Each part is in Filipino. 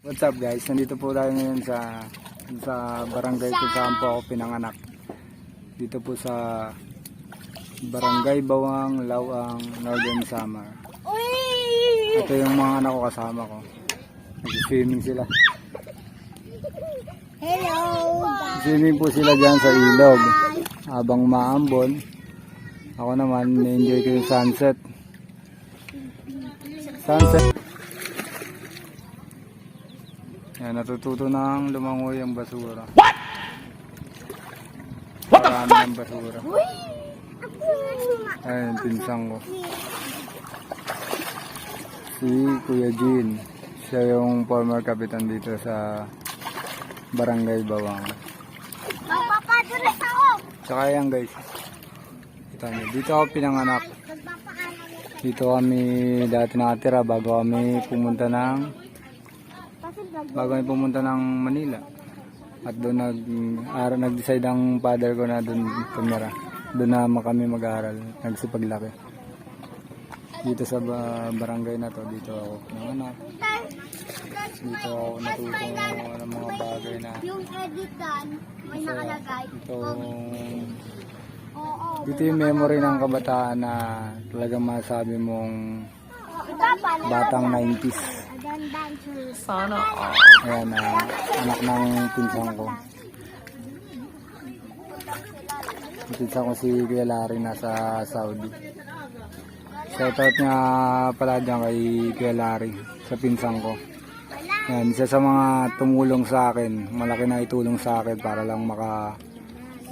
What's up guys? Nandito po tayo ngayon sa sa barangay kung saan po ako pinanganak. Dito po sa Barangay Bawang, Lawang, Northern Samar. Ito yung mga anak ko kasama ko. Nag-swimming sila. Hello. Swimming po sila dyan sa ilog. Habang maambon. Ako naman, na-enjoy ko yung sunset. Sunset. Yan, natututo nang lumangoy ang basura. What? What the fuck? Ang basura. Ayun, pinsang ko. Si Kuya Jean. Siya yung former kapitan dito sa Barangay Bawang. Magpapadulas ako. Tsaka yan guys. Kita niyo, dito ako pinanganak. Dito kami dati nakatira bago kami pumunta ng. Bago kami pumunta ng Manila. At doon nag ara nag-decide ang father ko na doon tumira. Doon na kami mag-aaral, nagsipaglaki. Dito sa ba- barangay na to, dito ako pinanganak. Dito ako natuto ng mga bagay na Yung edit doon, may nakalagay. ito dito yung memory ng kabataan na talagang masabi mong batang 90s. Sana all. Ayan, ah, anak ng pinsan ko. Yung pinsan ko si Kuya Larry nasa Saudi. Shoutout nga pala dyan kay Kuya Larry sa pinsan ko. Yan, isa sa mga tumulong sa akin, malaki na itulong sa akin para lang maka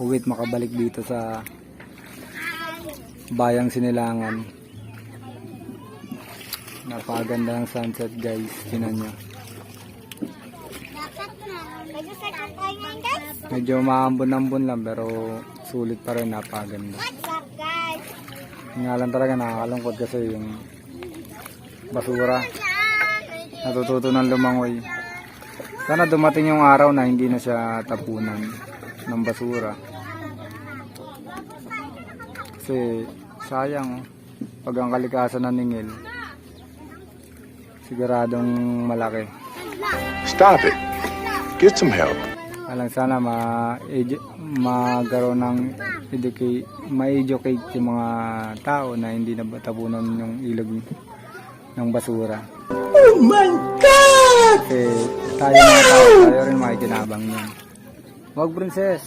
uwit makabalik dito sa bayang sinilangan. Napakaganda ng sunset guys, tinan nyo. Medyo maambon-ambon lang pero sulit pa rin napaganda. Nga lang talaga nakakalungkot kasi yung basura. Natututo ng lumangoy. Sana dumating yung araw na hindi na siya tapunan ng basura. Kasi sayang oh. pag ang kalikasan naningil siguradong malaki. Stop it. Get some help. Alang sana ma magkaroon ng educate ma-educate yung mga tao na hindi na tapunan yung ilog ng basura. Oh my God! Kasi tayo mga tao, tayo rin makikinabang yun. Wag princess!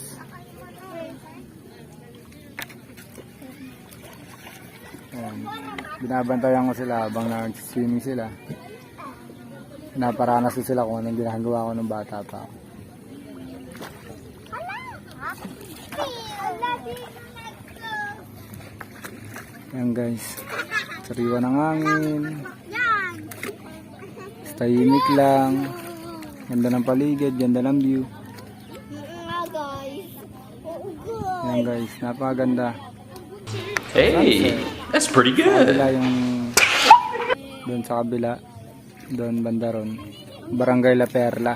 Ayan. Binabantayan ko sila habang nag-swimming sila. Naparanas ko sila kung anong ginagawa ko ng bata pa ako. Yan guys. Sariwa ng hangin. Tahimik lang. Ganda ng paligid. Ganda ng view. Yan guys. Napakaganda. Hey, that's pretty good. kabila yung... Doon sa kabila. Doon banda ron. Barangay La Perla.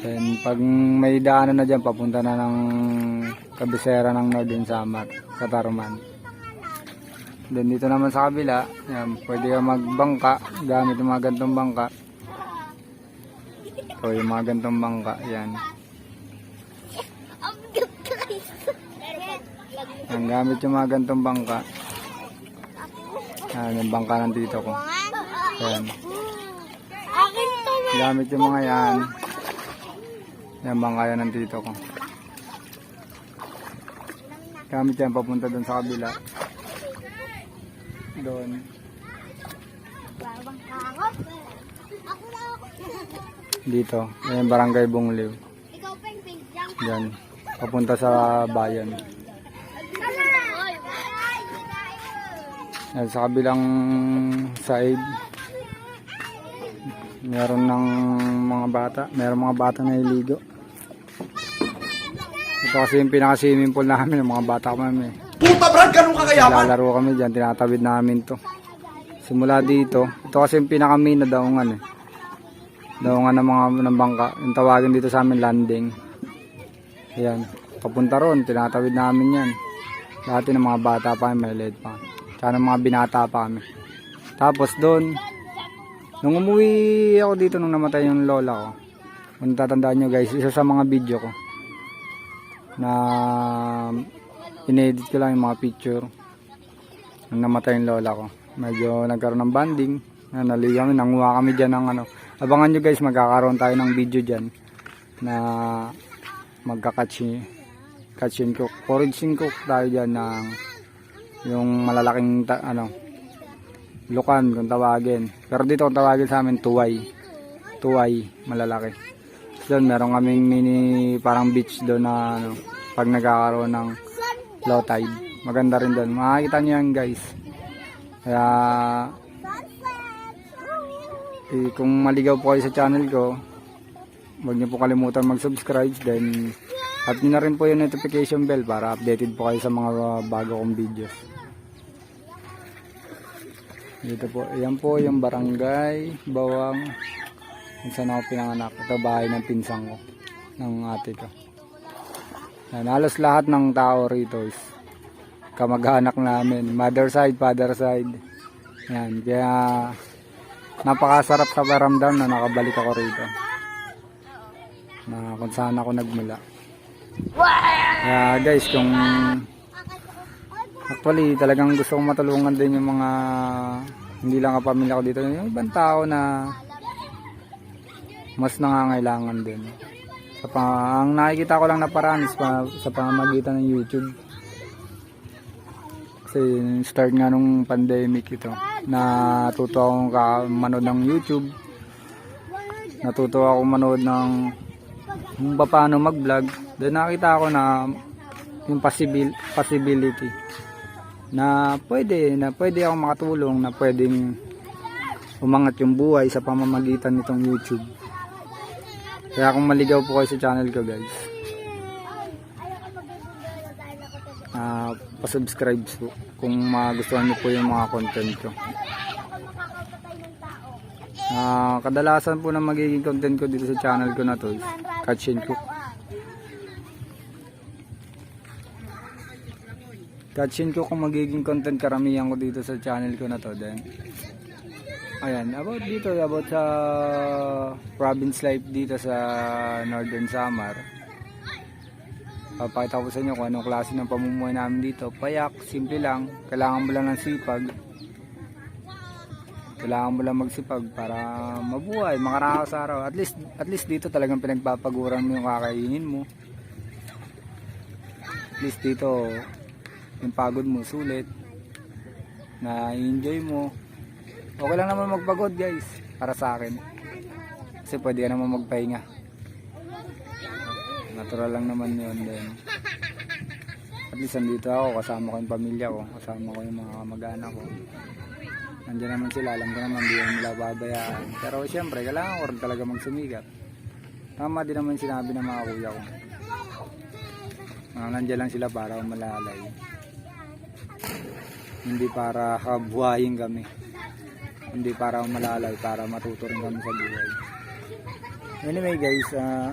Then pag may daanan na dyan, papunta na ng kabisera ng Northern Samar, Katarman. Then dito naman sa kabila, yan, pwede ka magbangka gamit yung mga gantong bangka. Ito yung mga gantong bangka, yan. Ang gamit yung mga gantong bangka. Yan, yung bangka ng tito ko. Yan. Akin to, Gamit yung mga yan. Yan, bangka yan ng tito ko. Gamit yan, papunta doon sa kabila. Doon. Dito. Yan, barangay Bungliw. Yan. Papunta sa bayan. Yan, sa kabilang side. Meron ng mga bata. Meron mga bata na iligo. Ito kasi yung pinaka-swimming pool namin. Yung mga bata kami. Puta Brad, ganun ka kayaman? Lalaro kami dyan. Tinatawid namin to. Simula dito. Ito kasi yung pinaka-main na daungan eh. Daungan ng mga ng bangka. Yung tawagin dito sa amin landing. Ayan. Papunta ron. Tinatawid namin yan. Dati ng mga bata pa kami. Maliit pa. Tsaka ng mga binata pa kami. Tapos doon. Nung umuwi ako dito nung namatay yung lola ko, kung tatandaan nyo guys, isa sa mga video ko na inedit ko lang yung mga picture nung namatay yung lola ko. Medyo nagkaroon ng banding, na nali kami, nanguha kami dyan ng ano. Abangan nyo guys, magkakaroon tayo ng video dyan na magka-catch catch and cook. And cook tayo dyan ng yung malalaking ano lukan kung tawagin. Pero dito kung tawagin sa amin tuway. Tuway, malalaki. Doon meron kaming mini parang beach doon na ano, pag nagkakaroon ng low tide. Maganda rin doon. Makikita niyo yan guys. Kaya eh, kung maligaw po kayo sa channel ko, huwag niyo po kalimutan mag-subscribe then at nyo na rin po yung notification bell para updated po kayo sa mga bago kong videos. Dito po, ayan po yung barangay, bawang, saan ako pinanganak. Ito bahay ng pinsang ko, ng ate ko. Yan, halos lahat ng tao rito is kamag-anak namin. Mother side, father side. Yan, kaya napakasarap sa paramdam na nakabalik ako rito. Na kung saan ako nagmula. Kaya guys, kung actually talagang gusto kong matulungan din yung mga hindi lang kapamilya ko dito, yung ibang tao na mas nangangailangan din. Sa pa, ang nakikita ko lang na paraan is pa, sa pamamagitan ng YouTube. Kasi start nga nung pandemic ito. Natuto akong manood ng YouTube. Natuto ako manood ng kung pa- paano mag-vlog. Then nakita ko na yung possibility na pwede, na pwede akong makatulong, na pwedeng umangat yung buhay sa pamamagitan nitong YouTube. Kaya kung maligaw po kayo sa channel ko guys, ah pa-subscribe po kung magustuhan niyo po yung mga content ko. Ah, kadalasan po na magiging content ko dito sa channel ko na to is catch and cook. Catch and cook kung magiging content karamihan ko dito sa channel ko na to then ayan about dito about sa province life dito sa Northern Samar. Papakita ko sa inyo kung anong klase ng pamumuhay namin dito. Payak, simple lang. Kailangan mo lang ng sipag. Kailangan mo lang magsipag para mabuhay, makaraos araw. At least, at least dito talagang pinagpapaguran mo yung kakainin mo. At least dito, yung pagod mo, sulit. Na enjoy mo. Okay lang naman magpagod guys, para sa akin. Kasi pwede ka naman magpahinga. Natural lang naman yun din. At least andito ako, kasama ko yung pamilya ko, kasama ko yung mga mag-anak ko nandiyan naman sila, alam ko naman hindi nila babayaan. Pero siyempre, kailangan ko rin talaga magsumigat. Tama din naman sinabi ng mga kuya ko. Uh, nandiyan lang sila para umalalay. Hindi para kabuhayin kami. Hindi para umalalay, para matuto rin kami sa buhay. Anyway guys, ah,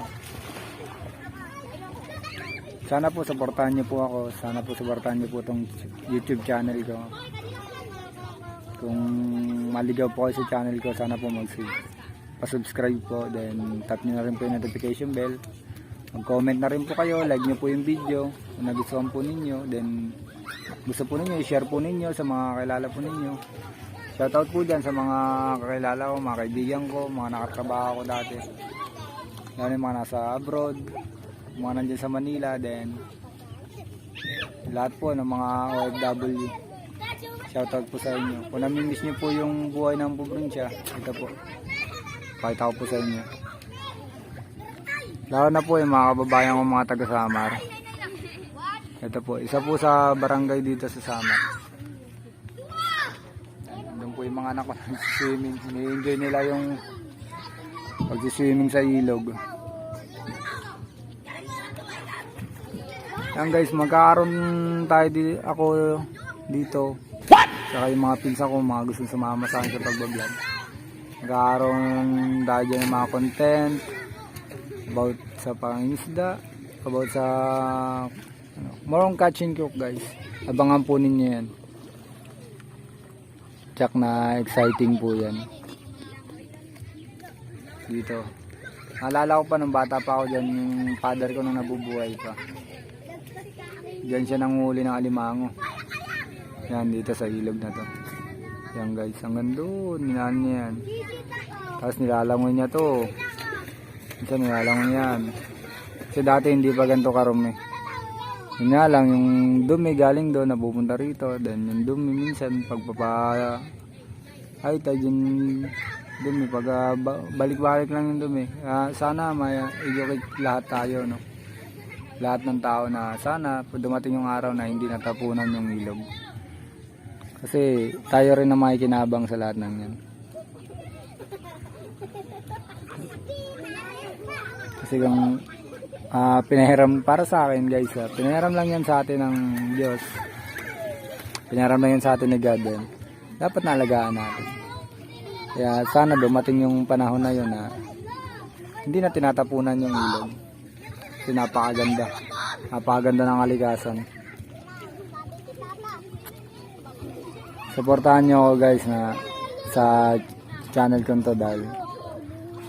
sana po supportahan niyo po ako. Sana po supportahan niyo po itong YouTube channel ko kung maligaw po sa channel ko sana po mag pa-subscribe po then tap nyo na rin po yung notification bell mag comment na rin po kayo like nyo po yung video kung nagustuhan po ninyo then gusto po ninyo i-share po ninyo sa mga kakilala po ninyo shoutout po dyan sa mga kakilala ko mga kaibigan ko mga nakatrabaho ko dati lalo yung mga nasa abroad mga nandyan sa Manila then lahat po ng mga OFW Shoutout po sa inyo. Kung namimiss niyo po yung buhay ng probinsya, ito po. Pakita ko po sa inyo. Lalo na po yung mga kababayan ko mga taga Samar. Ito po, isa po sa barangay dito sa Samar. Doon po yung mga anak ko nag-swimming. Ini-enjoy nila yung pag-swimming sa ilog. Yan guys, magkakaroon tayo di ako dito Saka yung mga pinsa ko, mga gustong sumama sa akin sa pagbablog. Nagkakaroon dahil dyan ng mga content about sa pangingisda, about sa ano, more catch and cook guys. Abangan po ninyo yan. Tsak na exciting po yan. Dito. Naalala ko pa nung bata pa ako dyan, yung father ko nung nabubuhay pa. Diyan siya nanghuli ng alimango. Yan, dito sa ilog na to. Yan guys, hanggang doon, nilaan niya yan. Tapos nilalangoy niya to. Minsan nilalangoy yan. Kasi dati hindi pa ganito karumi. Yun nga lang, yung dumi galing doon, napupunta rito. Then yung dumi minsan, pagpapa... Ay, tayo yung dumi. Pag ah, ba- balik-balik lang yung dumi. Ah, sana may educate lahat tayo, no? Lahat ng tao na sana dumating yung araw na hindi natapunan yung ilog. Kasi tayo rin na makikinabang sa lahat ng yan. Kasi kung ah, pinahiram para sa akin guys, ah, pinahiram lang yan sa atin ng Diyos. Pinahiram lang yan sa atin ni God. eh. Dapat naalagaan natin. Kaya sana dumating yung panahon na yun na hindi na tinatapunan yung ilog. Kasi napakaganda. Napakaganda ng kalikasan. Supportahan nyo ako guys na sa channel ko to dahil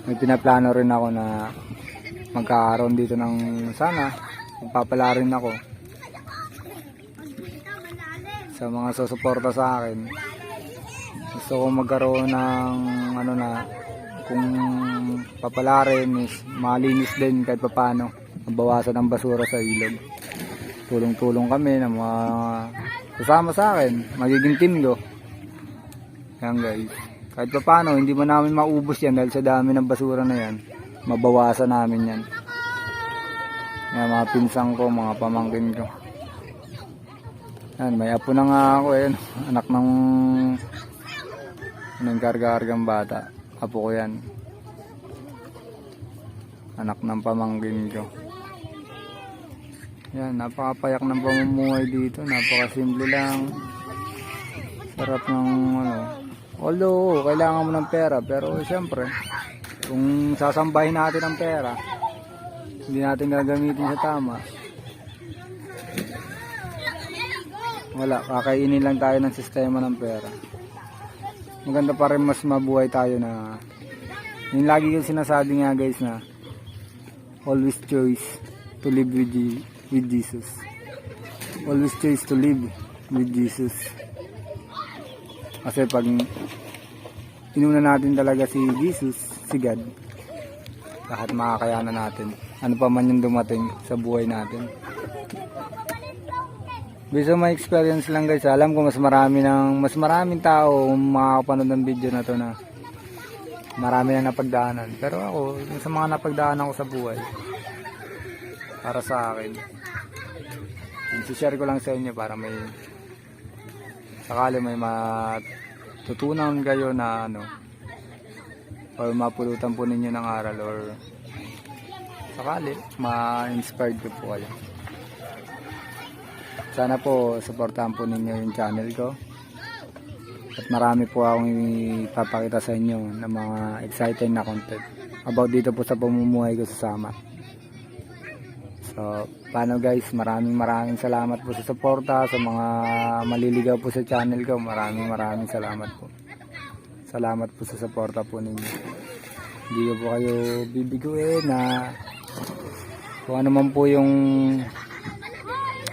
may pinaplano rin ako na magkakaroon dito ng sana magpapala rin ako sa mga susuporta sa akin. Gusto ko magkaroon ng ano na kung papala rin is malinis din kahit papano mabawasan ang basura sa ilog. Tulong-tulong kami ng mga kasama sa akin magiging team do yan guys. Kahit papano hindi man namin maubos yan dahil sa dami ng basura na yan mabawasan namin yan yan mga pinsang ko mga pamangkin ko yan may apo na nga ako eh anak ng ng karga-kargang bata apo ko yan anak ng pamangkin ko yan, napakapayak ng pamumuhay dito. Napakasimple lang. Sarap ng ano. Although, kailangan mo ng pera. Pero siyempre, kung sasambahin natin ang pera, hindi natin gagamitin sa tama. Wala, kakainin lang tayo ng sistema ng pera. Maganda pa rin mas mabuhay tayo na yung lagi yung sinasabi nga guys na always choice to live with, with Jesus. Always choose to live with Jesus. Kasi pag inuna natin talaga si Jesus, si God, lahat makakayanan natin. Ano pa man yung dumating sa buhay natin. Based my experience lang guys, alam ko mas marami ng mas maraming tao makakapanood ng video na to na marami na napagdaanan. Pero ako, yung sa mga napagdaanan ko sa buhay, para sa akin, share ko lang sa inyo para may sakali may matutunan kayo na ano or mapulutan po ninyo ng aral or sakali ma-inspired ko po kayo. Sana po supportahan po ninyo yung channel ko. At marami po akong ipapakita sa inyo ng mga exciting na content about dito po sa pamumuhay ko sa Samar So, paano guys, maraming maraming salamat po sa suporta, sa mga maliligaw po sa channel ko, maraming maraming salamat po. Salamat po sa suporta po ninyo. Hindi ko po kayo bibiguin na kung ano man po yung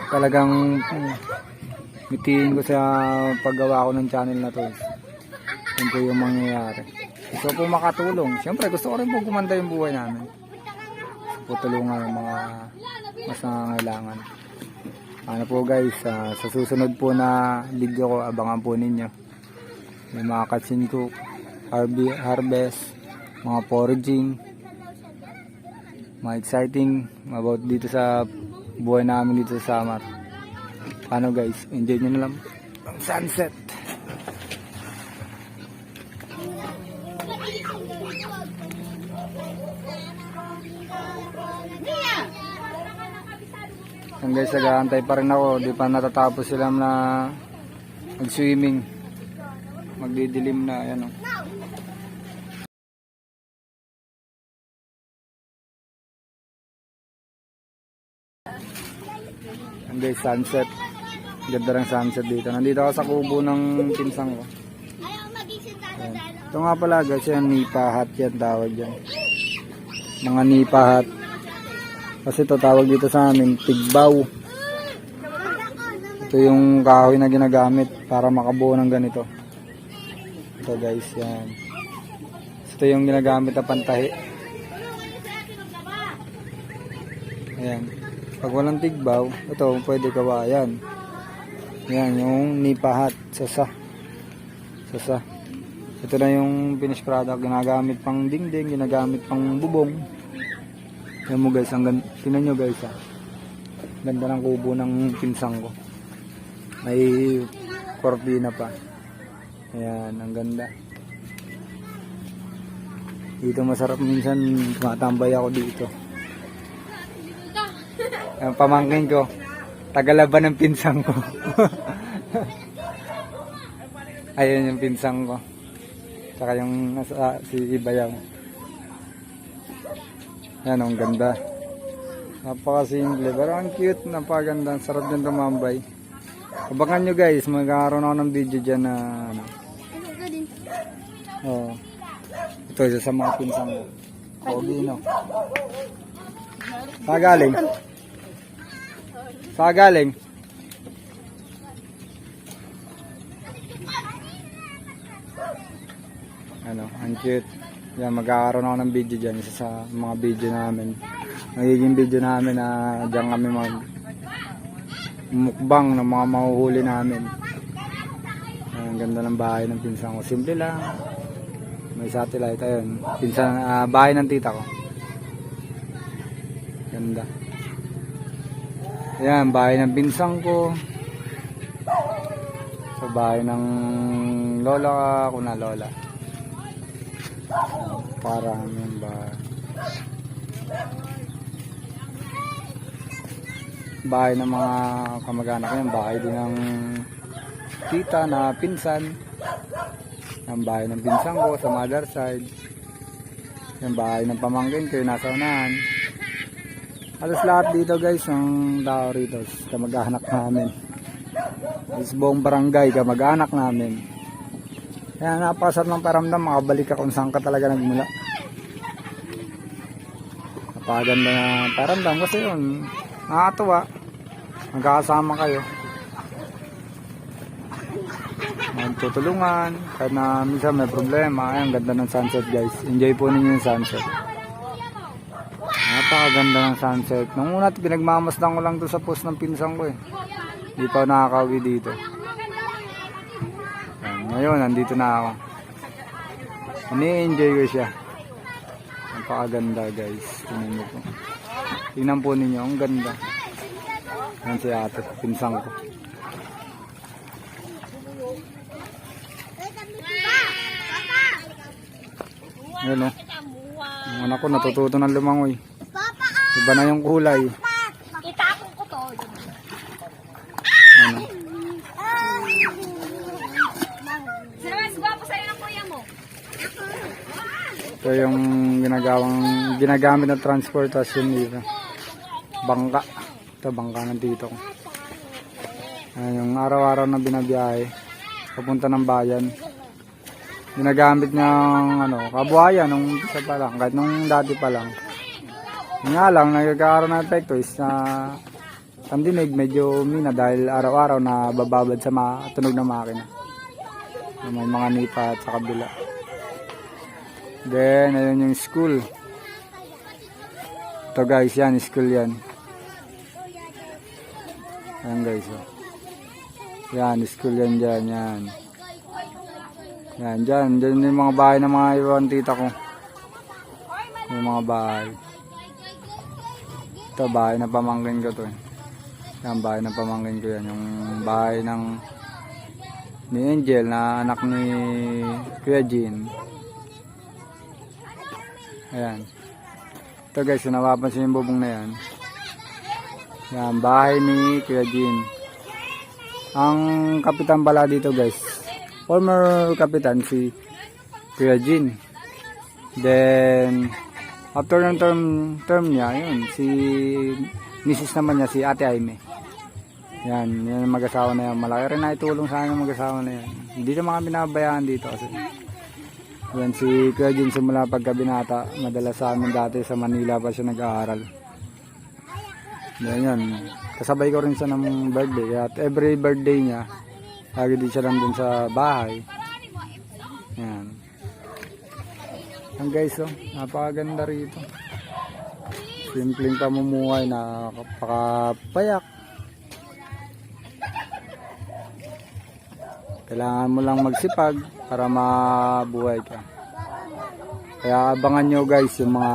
talagang mitiin ko sa paggawa ko ng channel na to. Yun po yung mangyayari. Gusto po makatulong. Siyempre, gusto ko rin po gumanda yung buhay namin po tulungan ng mga mas nangangailangan. Ano po guys, ah, sa susunod po na video ko, abangan po ninyo. May mga katsin cook, harbi- harvest, mga foraging, mga exciting about dito sa buhay namin dito sa Samar. Paano guys, enjoy nyo na lang ang sunset. Yan guys, nag-aantay pa rin ako. Di pa natatapos sila na mag-swimming. Magdidilim na. Ayan o. Yan guys, sunset. Ganda ng sunset dito. Nandito ako sa kubo ng pinsang ko. Ayan. Ito nga pala guys, yan nipa hat yan tawag yan. Mga nipa hat. Kasi ito tawag dito sa amin, tigbaw. Ito yung kahoy na ginagamit para makabuo ng ganito. Ito guys, yan. Ito yung ginagamit na pantahi. Ayan. Pag walang tigbaw, ito pwede kawayan. Yan, yung nipahat, sasa. Sasa. Ito na yung finished product, ginagamit pang dingding, ginagamit pang bubong. Yan mo guys, ang ganda, tingnan nyo guys ha. Ganda ng kubo ng pinsang ko. May kortina pa. Ayan, ang ganda. Dito masarap minsan, tumatambay ako dito. Ang pamangkin ko, tagalaban ng pinsang ko. Ayun yung pinsang ko. Tsaka yung nasa, si Ibayaw. Yan, ang ganda. Napaka-simple. Pero ang cute, napakaganda. Ang sarap din tumambay. Abangan nyo guys, magkakaroon ako ng video dyan na ano. Oh. Ito isa sa mga pinsang ko. Pogi, no? Saan galing? Saan galing? Ano, ang cute. Yan, magkakaroon ako ng video dyan. Isa sa mga video namin. Magiging video namin na dyan kami mag mukbang ng mga mahuhuli namin. Ang ganda ng bahay ng pinsan ko. Simple lang. May satellite ayun. Pinsan, ah, bahay ng tita ko. Ganda. Ayan, bahay ng pinsan ko. Sa bahay ng lola ko na lola. Para yung bahay. Bahay ng mga kamag-anak yan. Bahay din ng tita na pinsan. Ang bahay ng pinsan ko sa mother side. Yung bahay ng pamangkin ko yung nasa unahan. Halos lahat dito guys, ang tao rito, kamag-anak namin. Is buong barangay, kamag-anak namin. Kaya napasarap ng paramdam, makabalik ka kung saan ka talaga nagmula. Napaganda na paramdam kasi yun, nakakatuwa. Magkakasama kayo. Magtutulungan, kahit na minsan may problema. Ay, ang ganda ng sunset guys. Enjoy po ninyo yung sunset. Napakaganda ng sunset. Nung una, pinagmamasdan ko lang to sa post ng pinsan ko eh. Hindi pa nakakawi dito. Yan, ngayon, nandito na ako. Ini-enjoy ko siya. Napakaganda guys. Tingnan niyo po. Tingnan po ninyo, ang ganda. Yan si ate, pinsan ko. Yan oh. Ang anak ko natututo ng lumangoy. Papa, Iba na yung kulay. Kita akong ko to. Ano? Ito yung ginagawang ginagamit na transportasyon dito. Bangka. Ito bangka ng tito ko. Ayan, yung araw-araw na binabiyahe papunta ng bayan. Ginagamit niyang ano, kabuhayan nung isa pa lang, kahit nung dati pa lang. Nga lang, nagkakaroon ng epekto is na pandinig medyo mina dahil araw-araw na bababad sa mga tunog ng makina. May mga nipa at sa kabila. Then, ayun yung school. Ito guys, yan, school yan. Ayan guys, oh. Yan, school yan dyan, yan. Yan, dyan, dyan yung mga bahay ng mga iwan tita ko. Yung mga bahay. Ito, bahay na pamangkin ko to eh. Yan, bahay ng pamangkin ko yan. Yung bahay ng ni Angel na anak ni Kuya Jean. Ayan. Ito guys, kung napapansin yung bubong na yan. Yan, bahay ni Kuya Jean. Ang kapitan pala dito guys, former kapitan si Kuya Jean. Then, after ng term, term niya, yun, si Mrs. naman niya, si Ate Aime. Yan, yan ang mag-asawa na yan. Malaki rin na itulong sa akin mag-asawa na yan. Hindi naman kami nababayaan dito kasi yan si Kuya Jun simula pagka madalas sa amin dati sa Manila pa siya nag-aaral. Yan yan. Kasabay ko rin siya ng birthday. At every birthday niya, lagi din siya nandun sa bahay. Yan. Yan guys, oh, napakaganda rito. Simpleng pamumuhay na kapakapayak. Kailangan mo lang magsipag para mabuhay ka. Kaya abangan nyo guys yung mga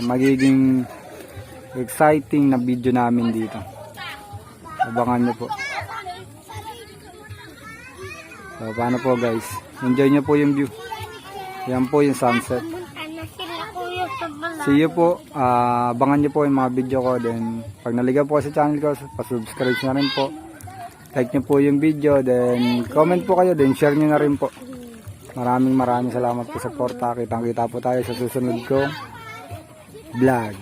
magiging exciting na video namin dito. Abangan nyo po. So, paano po guys? Enjoy nyo po yung view. Yan po yung sunset. See you po. Ah, abangan nyo po yung mga video ko. Then, pag naligaw po sa channel ko, pasubscribe na rin po. Like nyo po yung video. Then, comment po kayo. Then, share nyo na rin po. Maraming maraming salamat po sa porta. Kitang kita po tayo sa susunod ko vlog.